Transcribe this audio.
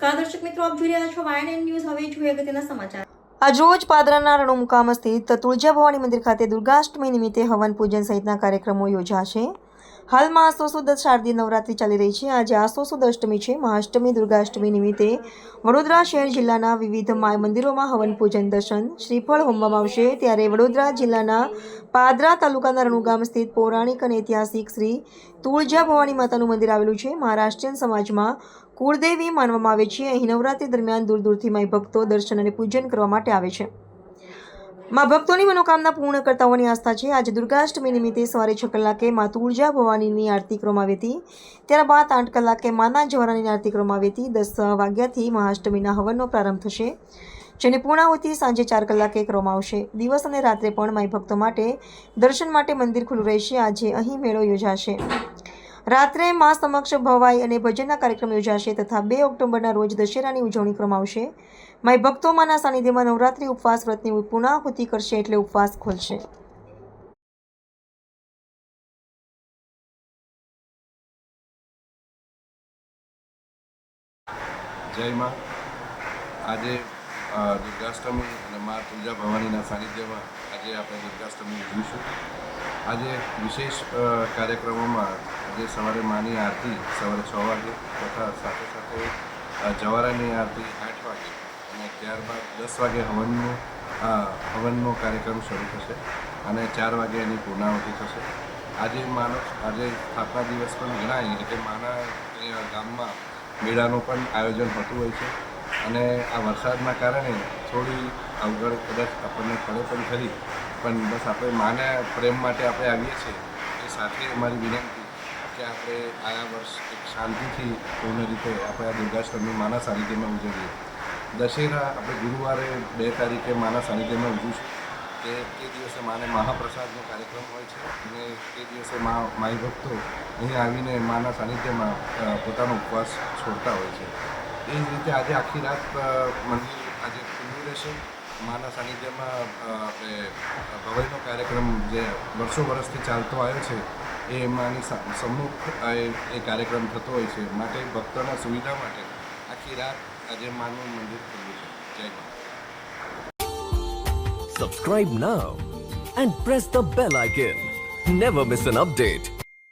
નમસ્કાર, દર્શક મિત્રો, આપ જોઈ રહ્યા છો વાયન ન્યૂઝ હવે જોઈએ અગત્યના સમાચાર. આજરોજ પાદરાના રણુમુકામ સ્થિત તુળજા ભવાની મંદિર ખાતે દુર્ગાષ્ટમી નિમિત્તે હવન પૂજન સહિતના કાર્યક્રમો યોજાશે. હાલમાં આસો સુદ શારદીય નવરાત્રી ચાલી રહી છે. આજે આસો સુદ અષ્ટમી છે. મહાષ્ટમી દુર્ગાષ્ટમી નિમિત્તે વડોદરા શહેર જિલ્લાના વિવિધ માય મંદિરોમાં હવન પૂજન દર્શન શ્રીફળ હોમવામાં આવશે. ત્યારે વડોદરા જિલ્લાના પાદરા તાલુકાના રણુગામ સ્થિત પૌરાણિક અને ઐતિહાસિક શ્રી તુળજા ભવાની માતાનું મંદિર આવેલું છે. મહારાષ્ટ્રીયન સમાજમાં કુળદેવી માનવામાં આવે છે. અહીં નવરાત્રી દરમિયાન દૂર દૂરથી માય ભક્તો દર્શન અને પૂજન કરવા માટે આવે છે. મા ભક્તોની મનોકામના પૂર્ણ કરતા હોવાની આસ્થા છે. આજે દુર્ગાષ્ટમી નિમિત્તે સવારે છ કલાકે મા તુળજા ભવાનીની આરતી કરવામાં આવી હતી. ત્યારબાદ આઠ કલાકે માના જવાનાની આરતી કરવામાં આવી હતી. દસ વાગ્યાથી મહાષ્ટમીના હવનનો પ્રારંભ થશે, જેની પૂર્ણાહુતિ સાંજે ચાર કલાકે કરવામાં આવશે. દિવસ અને રાત્રે પણ માઈ ભક્તો માટે દર્શન માટે મંદિર ખુલ્લું રહેશે. આજે અહીં મેળો યોજાશે. રાત્રે મા સમક્ષ ભવાઈ અને ભજનના કાર્યક્રમ યોજાશે તથા બે ઓક્ટોબરના રોજ દશેરાની ઉજવણી કરવામાં આવશે. માઈ ભક્તો સાનિધ્યમાં નવરાત્રી ઉપવાસ વ્રતની પુનઃહુતિ કરશે એટલે ઉપવાસ ખોલશે. જયમાં આજે દુર્ગાષ્ટમી અને મા તુલજા ભવાનીના સાનિધ્યમાં આજે આપણે દુર્ગાષ્ટમી ઉજવીશું. આજે વિશેષ કાર્યક્રમોમાં આજે સવારે માની આરતી, સવારે છ વાગે તથા સાથે સાથે જવારાની આરતી આઠ વાગે અને ત્યારબાદ દસ વાગે હવનનું હવનનો કાર્યક્રમ શરૂ થશે અને ચાર વાગે એની પૂર્ણાવતી થશે. આજે માનો આજે સ્થાપના દિવસ પણ ગણાય, એટલે માના ગામમાં મેળાનું પણ આયોજન થતું હોય છે અને આ વરસાદના કારણે થોડી અવગડ કદાચ આપણને પડે પણ ખરી. પણ બસ આપણે માને પ્રેમ માટે આપણે આવીએ છીએ. એ સાથે અમારી વિનંતી કે આપણે આયા વર્ષ એક શાંતિથી પૂર્ણ રીતે આપણે આ દુર્ગાષ્ટમી માના સાનિધ્યમાં ઉજવીએ. દશેરા આપણે ગુરુવારે બે તારીખે માના સાનિધ્યમાં ઉજવીશું. કે તે દિવસે માને મહાપ્રસાદનો કાર્યક્રમ હોય છે અને તે દિવસે મા માઈ ભક્તો અહીં આવીને માના સાનિધ્યમાં પોતાનો ઉપવાસ છોડતા હોય છે. એ જ રીતે આજે આખી રાત મંદિર આજે ખુલ્લું રહેશે. માના સાનિધ્યમાં આપણે ભવાઈનો કાર્યક્રમ જે વર્ષો વર્ષથી ચાલતો આવ્યો છે એ માની સા- એ કાર્યક્રમ થતો હોય છે. માટે ભક્તોના સુવિધા માટે આખી રાત આજે માનવ મંદિર ખુલ્લું છે. જય મા subscribe now and press the bell icon never miss an update.